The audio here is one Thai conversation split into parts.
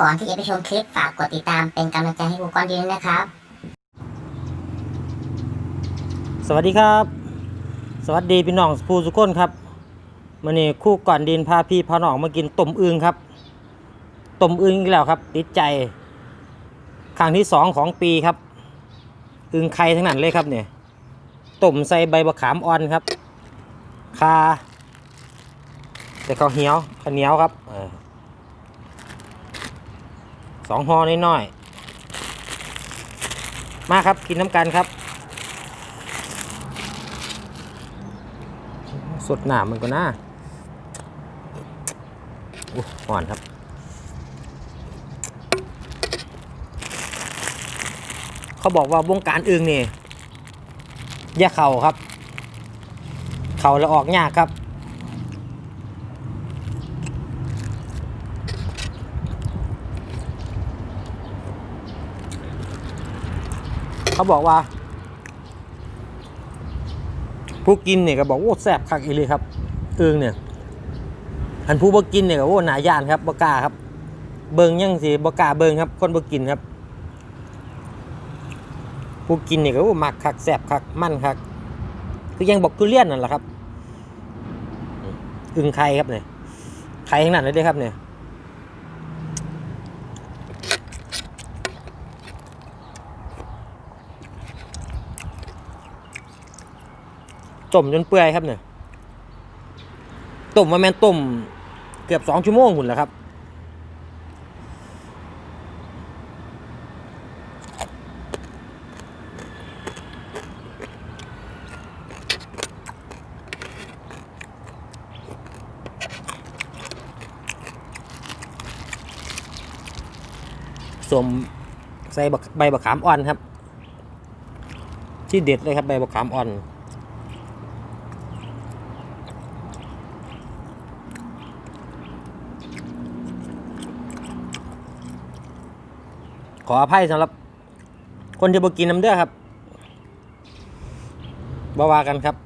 ก่อนที่จะไปชมคลิปฝากกดติดตามเป็นกำลังใจให้ครูก้อนดีด้วยนะครับ สวัสดีครับ สวัสดีพี่น้องผู้สุกคนครับมื่อนี้คู่ก่อนดินพาพี่พาน้องมากินต้มอึงครับต้มอึงอีกแล้วครับติดใจครั้งที่สองของปีครับอึงไข่ทั้งนั้นเลยครับเนี่ยต้มใส่ใบมะขามอ่อนครับคาแต่เขาเหนียวเขาเหนียวครับเอ สองห่อน้อยๆมาครับกินน้ำกันครับ สดหนามมันก็น่าอู้อ่อนครับเขาบอกว่าวงการอึงนี่แยกเข่าครับ เข่าแล้วออกยากครับ เขาบอกว่า ผู้กินเนี่ยก็บอกโอ้แซ่บคักอีเลยครับอึงเนี่ยอันผู้บ่กินเนี่ยก็โอ้หนายานครับบ่กล้าครับ เบิงยังสิบ่กล้าเบิงครับ คนบ่กินครับ ผู้กินเนี่ยก็โอ้มักคักแซ่บคักมั่นคัก คือยังบอกทุเรียนนั่นแหละครับอึงไข่ครับเนี่ยไข่ทั้งนั้นเลยเด้ครับเนี่ย ต้มจนเปื่อยครับเนี่ยต้มมาแมนต้มเกือบสองชั่วโมงหุ่นแล้วครับ สมใส่ใบบักขามอ่อนครับ ที่เด็ดเลยครับใบบักขามอ่อน ขออภัยสำหรับ คนที่บกินน้ำเด้อครับบาวากันครับ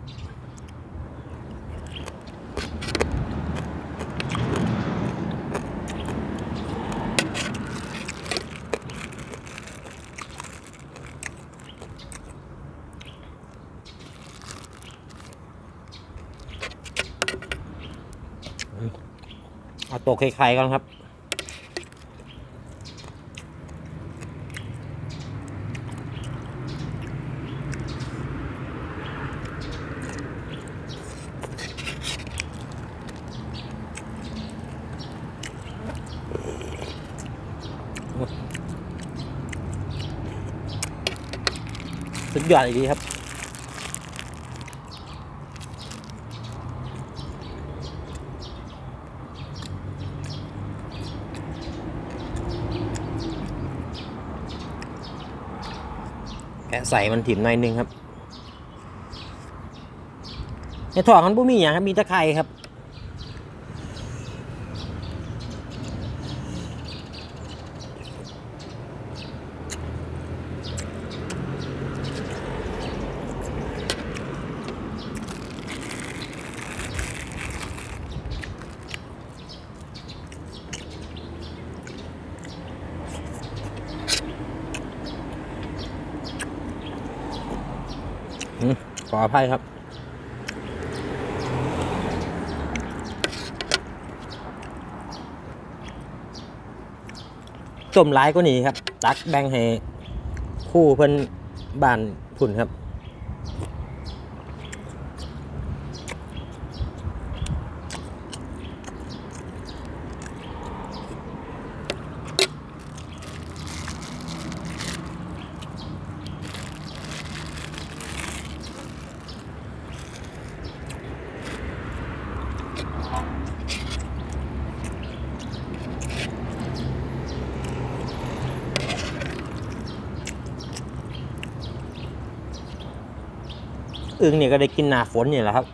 เอาตัวไข่ๆก่อนครับ สุดยอดอีกดีครับ แกะใส่มันถิ่มหน่อยนึงครับ ในถ่อมันบ่มีอย่างครับ มีตะไคร้ครับ อืมขออภัยครับ ต้มร้ายก็หนีครับ ตักแบ่งให้คู่เพื่อนบ้านผุ่นครับ อึ่งเนี่ยก็ได้กินหนาฝนนี่แหละครับ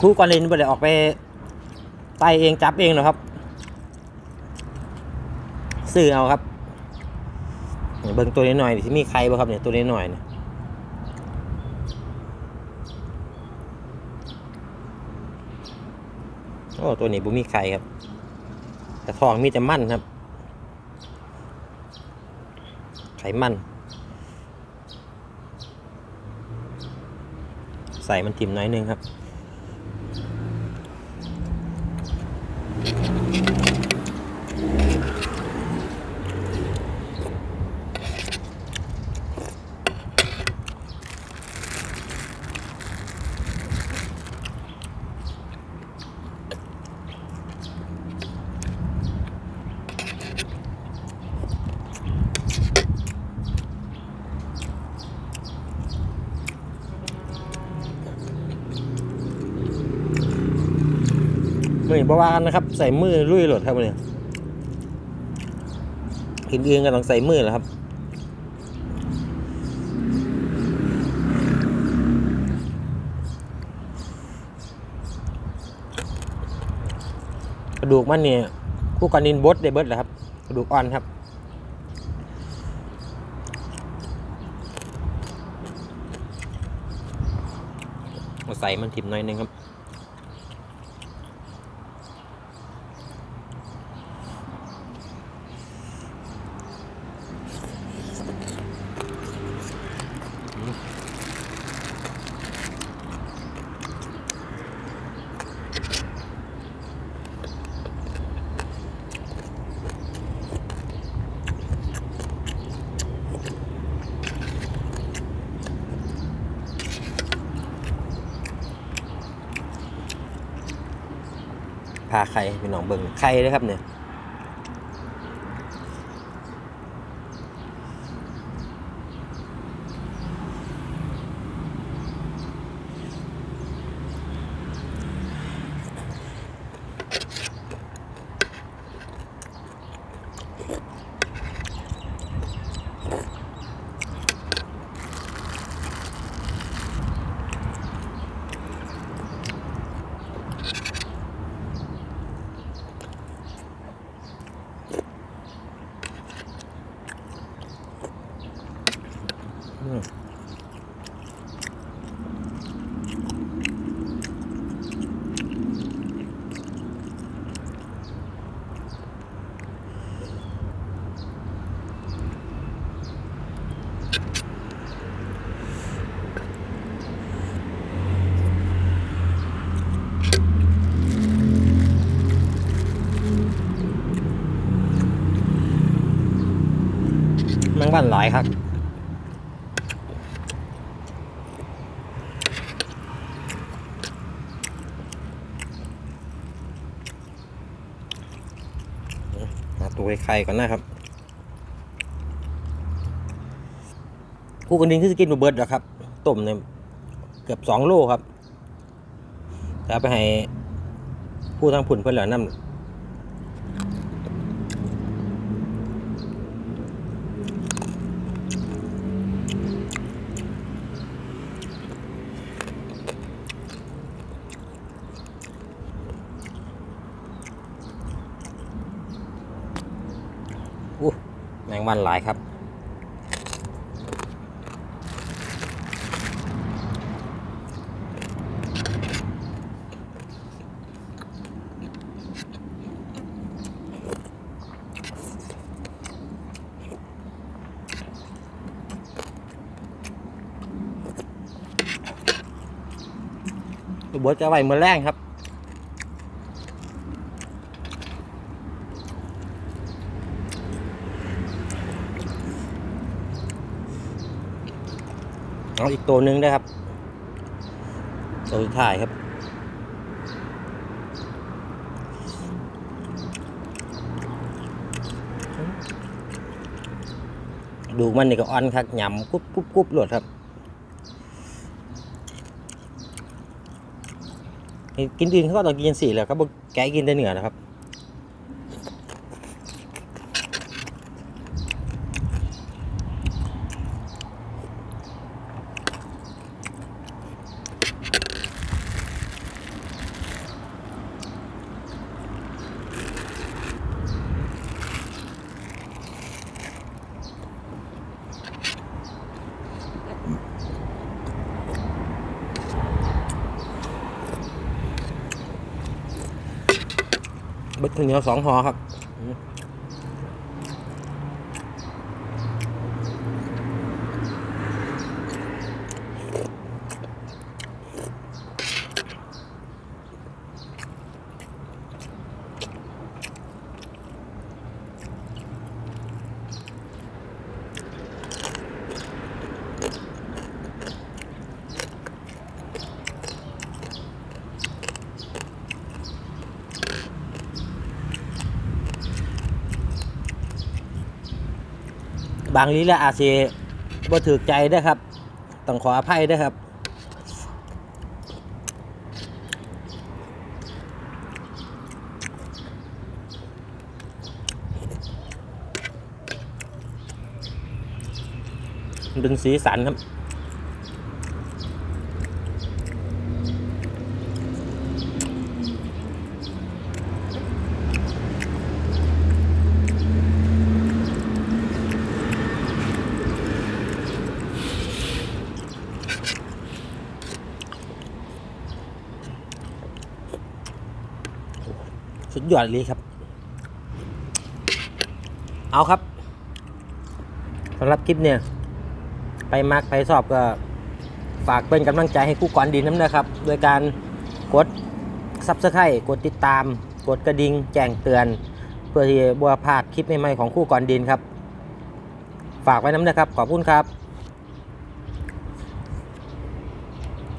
ครูก่อนเรียนไปเลยออกไปไตเองจับเองเหรอครับ ซื้อเอาครับเบิ่งตัวนี้หน่อยที่มีใครบ้างครับเนี่ยตัวนี้หน่อยเนี่ยโอ้ตัวนี้บุมีไข่ครับ แต่ทองมีแต่มั่นครับ ไขมัน ใส่มันทิ่มน้อยนึงครับ มือบ่ว่านนะครับ ใส่มือลุยหลดครับเนี่ยกินเองก็ต้องใส่มือแหละครับกระดูกมันเนี่ยคู่กันดินบดได้เบิดแหละครับ กระดูกอ่อนครับใส่มันทิมหน่อยนึงครับ พาไข่พี่น้องเบิ่งไข่นะครับเนี่ย มแมงวันหลายครับ หา ตัวไข่ก่อนนะครับคู่กันดินคือสกินบเบิร์ดหรอครับต้มเนี่ยเกือบสองโลครับแต่ไปให้ผู้ทางผุนเพื่อนเหล่านั้นอู้แม งวันหลายครับตัวบดจะไหว้มือแรงครับ เอาอีกตัวหนึ่งด้วยครับ ตัวสุดท้ายครับ ดูมันนี่ก็อ่อนครับหยำกรุบกรุบกรุบหลดครับกินอื่นเขาก็ต้องกินสี่แหล้วครับแกกินแต่เหนือนะครับ เบิดข้าวเหนียวสองห่อครับ บางลีและอาเซบ่ถือใจได้ครับ ต้องขออภัยได้ครับมันเป็นสีสันครับ ยอดเลยครับ เอาครับสำหรับคลิปเนี่ย ไปมักไปสอบก็ฝากเป็นกำลังใจให้คู่ก่อนดีน้ำนะครับ โดยการกดซับสไครต์กดติดตาม กดกระดิ่งแจ้งเตือน เพื่อที่บัวพาดคลิปใหม่ๆของคู่ก่อนดินครับ ฝากไว้น้ำนะครับ ขอบคุณครับ